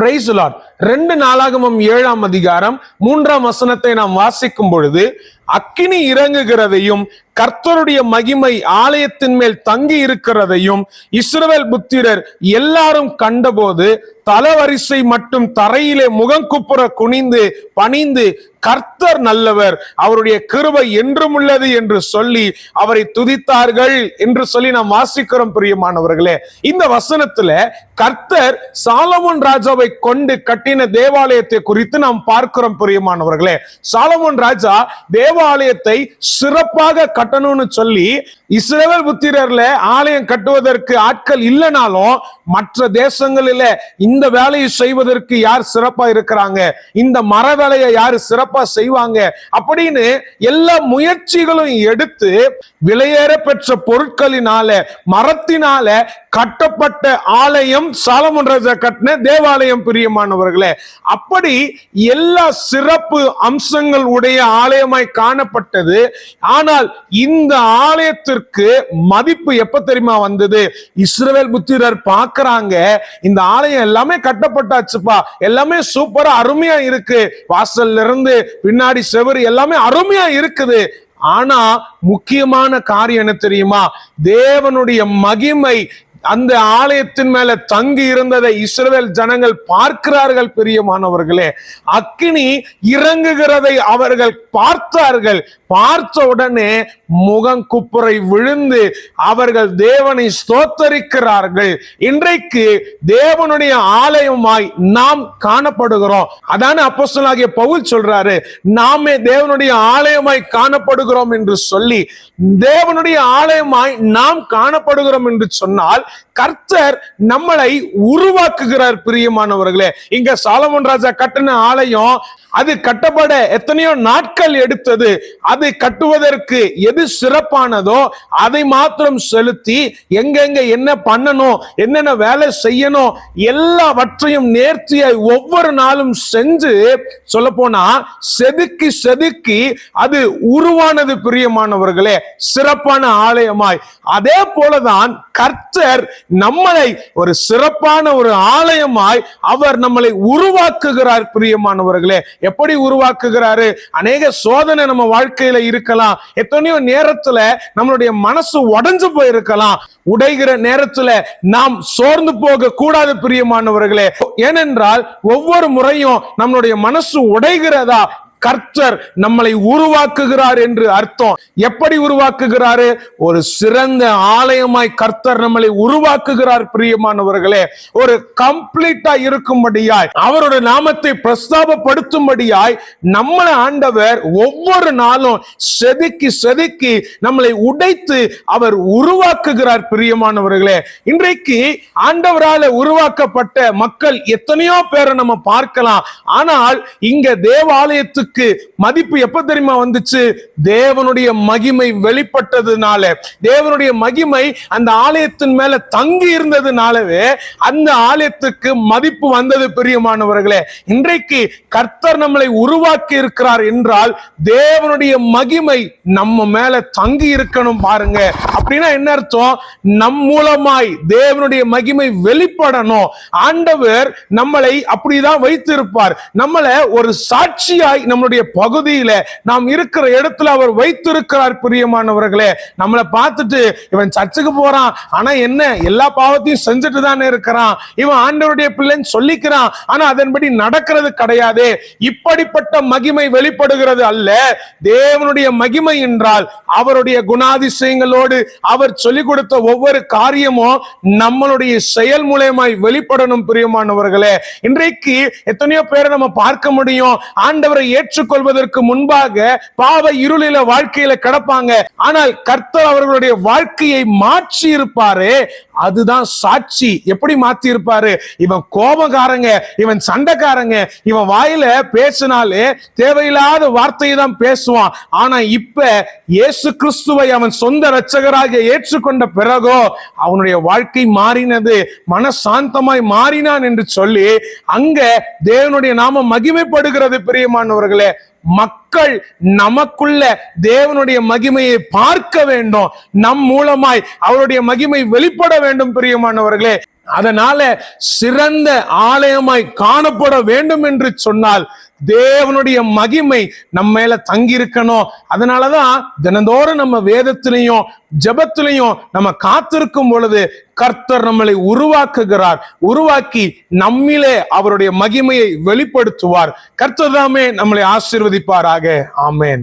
Price Lord ரெண்டு நாளாகமம் ஏழாம் அதிகாரம் மூன்றாம் வசனத்தை நாம் வாசிக்கும் பொழுது அக்கினி இறங்குகிறதையும் கர்த்தருடைய மகிமை ஆலயத்தின் மேல் தங்கி இருக்கிறதையும் இஸ்ரவேல் புத்திரர் எல்லாரும் கண்டபோது தலவரிசை மட்டும் தரையிலே முகங்குப்புற குனிந்து பணிந்து கர்த்தர் நல்லவர் அவருடைய கிருபை என்றும் உள்ளது என்று சொல்லி அவரை துதித்தார்கள் என்று சொல்லி நாம் வாசிக்கிறோம் பிரியமானவர்களே. இந்த வசனத்துல கர்த்தர் சாலமோன் ராஜாவை கொண்டு கட்டின தேவாலயத்தை குறித்து நாம் பார்க்கிறோம் பிரியமானவர்களே. சாலமோன் ராஜா தேவாலயத்தை சிறப்பாக கட்டணும்னு சொல்லி இஸ்ரேல் புத்திரர்ல ஆலயம் கட்டுவதற்கு ஆட்கள் இல்லைனாலும் மற்ற தேசங்களில இந்த வேலையை செய்வதற்கு யார் சிறப்பா இருக்கிறாங்க? இந்த மர வேலையை யார் சிறப்பா செய்வாங்க? அப்படின்னு எல்லா முயற்சிகளும் எடுத்து விலையேற பெற்ற பொருட்களினால மரத்தினால கட்டப்பட்ட ஆலயம் சாலமன் ராஜா கட்டின தேவாலயம் பிரியமானவர்களே அப்படி எல்லா சிறப்பு அம்சங்கள் உடைய ஆலயமாய் காணப்பட்டது. ஆனால் இந்த ஆலயத்திற்கு மதிப்பு எப்ப தெரியுமா வந்தது? இஸ்ரவேல் புத்திரர் பார்க்கறாங்க. இந்த ஆலயம் எல்லாமே கட்டப்பட்டாச்சுப்பா. எல்லாமே சூப்பரா அருமையா இருக்கு. வாசல்ல இருந்து பின்னாடி செவரு எல்லாமே அருமையா இருக்குது. ஆனா முக்கியமான காரியம் என்ன தெரியுமா? தேவனுடைய மகிமை அந்த ஆலயத்தின் மேல தங்கி இருந்ததை இஸ்ரவேல் ஜனங்கள் பார்க்கிறார்கள் பிரியமானவர்களே அக்கினி இறங்குகிறதை அவர்கள் பார்த்தார்கள். பார்த்த உடனே முகம் குப்புரை விழுந்து அவர்கள் தேவனை ஸ்தோத்தரிக்கிறார்கள். இன்றைக்கு தேவனுடைய ஆலயமாய் நாம் காணப்படுகிறோம். அதான அப்போஸ்தலாகிய பவுல் சொல்றாரு நாமே தேவனுடைய ஆலயமாய் காணப்படுகிறோம் என்று சொல்லி தேவனுடைய ஆலயமாய் நாம் காணப்படுகிறோம் என்று சொன்னால் கர்த்தர் நம்மளை உருவாக்குகிறார் பிரியமானவர்களே. இங்க சாலமன் ராஜா கட்டின ஆலயம் அது கட்டப்பட எத்தனையோ நாட்கள் எடுத்தது. அது கட்டுவதற்கு எது சிறப்பானதோ அதை மாத்திரம் செலுத்தி எங்கெங்க என்ன பண்ணணும் என்னென்ன வேலை செய்யணும் எல்லாவற்றையும் நேர்த்தியாய் ஒவ்வொரு நாளும் செஞ்சு சொல்ல போனா செதுக்கி செதுக்கி அது உருவானது பிரியமானவர்களே சிறப்பான ஆலயமாய். அதே போலதான் கர்த்தர் நம்மளை ஒரு சிறப்பான ஒரு ஆலயமாய் அவர் நம்மளை உருவாக்குகிறார் பிரியமானவர்களே. எப்படி உருவாக்குகிறாரு? அநேக சோதனை நம்ம வாழ்க்கை வாழ்க்கையில இருக்கலாம். எத்தனையோ நேரத்துல நம்மளுடைய மனசு உடைஞ்சு போயிருக்கலாம். உடைகிற நேரத்துல நாம் சோர்ந்து போக கூடாது பிரியமானவர்களே. ஏனென்றால் ஒவ்வொரு முறையும் நம்மளுடைய மனசு உடைகிறதா கர்த்தர் நம்மளை உருவாக்குகிறார் என்று அர்த்தம். எப்படி உருவாக்குகிறாரு? ஒரு சிறந்த ஆலயமாய் கர்த்தர் நம்மளை உருவாக்குகிறார் பிரியமானவர்களே. ஒரு கம்ப்ளீட்டா இருக்கும்படியாய் அவரோட நாமத்தை பிரஸ்தாபப்படுத்தும்படியாய் நம்மளை ஆண்டவர் ஒவ்வொரு நாளும் செதுக்கி செதுக்கி நம்மளை உடைத்து அவர் உருவாக்குகிறார் பிரியமானவர்களே. இன்றைக்கு ஆண்டவரால உருவாக்கப்பட்ட மக்கள் எத்தனையோ பேரை நம்ம பார்க்கலாம். ஆனால் இங்க தேவாலயத்துக்கு மதிப்புக்கு மதிப்பு எப்ப தெரியுமா வந்துச்சு? தேவனுடைய மகிமை வெளிப்பட்டதுனால. தேவனுடைய மகிமை அந்த ஆலயத்தின் மேல தங்கி இருந்ததுனாலவே அந்த ஆலயத்துக்கு மதிப்பு வந்தது பிரியமானவர்களே. இன்றைக்கு கர்த்தர் நம்மளை உருவாக்கி இருக்கிறார் என்றால் தேவனுடைய மகிமை நம்ம மேல தங்கி இருக்கணும் பாருங்க. அப்படின்னா என்ன அர்த்தம்? நம் மூலமாய் தேவனுடைய மகிமை வெளிப்படணும். ஆண்டவர் நம்மளை அப்படிதான் வைத்திருப்பார். நம்மளை ஒரு சாட்சியாய் நம்ம நம்மளுடைய பகுதியில நாம் இருக்கிற இடத்துல அவர் வைத்திருக்கிறார் பிரியமானவர்களே. நம்மளை பார்த்துட்டு இவன் சர்ச்சுக்கு போறான் ஆனா என்ன எல்லா பாவத்தையும் செஞ்சுட்டு தானே இருக்கிறான். இவன் ஆண்டவருடைய பிள்ளைன்னு சொல்லிக்கிறான் ஆனா அதன்படி நடக்கிறது கிடையாது. இப்படிப்பட்ட மகிமை வெளிப்படுகிறது அல்ல. தேவனுடைய மகிமை என்றால் அவருடைய குணாதிசயங்களோடு அவர் சொல்லிக் கொடுத்த ஒவ்வொரு காரியமும் நம்மளுடைய செயல் மூலயமாய் வெளிப்படணும் பிரியமானவர்களே. இன்றைக்கு எத்தனையோ பேரை நம்ம பார்க்க முடியும். ஆண்டவரை ஏற்று ஏற்றுக்கொள்வதற்கு முன்பாக பாவ இருளில வாழ்க்கையில கிடப்பாங்க. ஆனால் கர்த்தர் அவர்களுடைய வாழ்க்கையை மாற்றி இருப்பாரு அதுதான் சாட்சி. எப்படி மாத்தி இருப்பாரு இவன் கோபக்காரங்க இவன் சண்டைக்காரங்க. இவன் வாயில பேசினாலே தேவையில்லாத வார்த்தையை தான் பேசுவான். ஆனா இப்ப இயேசு கிறிஸ்துவை அவன் சொந்த ரட்சகராக ஏற்றுக்கொண்ட பிறகோ அவனுடைய வாழ்க்கை மாறினது மனசாந்தமாய் மாறினான் என்று சொல்லி அங்க தேவனுடைய நாம மகிமைப்படுகிறது பிரியமானவர்கள். மக்கள் மக்கள் நமக்குள்ள தேவனுடைய மகிமையை பார்க்க வேண்டும். நம் மூலமாய் அவருடைய மகிமை வெளிப்பட வேண்டும் பிரியமானவர்களே. அதனால சிறந்த ஆலயமாய் காணப்பட வேண்டும் என்று சொன்னால் தேவனுடைய மகிமை நம்ம மேல தங்கி இருக்கணும் அதனாலதான் தினந்தோறும் நம்ம வேதத்திலையும் ஜபத்திலையும் நம்ம காத்திருக்கும் பொழுது கர்த்தர் நம்மளை உருவாக்குகிறார். உருவாக்கி நம்மிலே அவருடைய மகிமையை வெளிப்படுத்துவார். கர்த்தர் தாமே நம்மளை ஆசீர்வதிப்பாராக. ஆமேன்.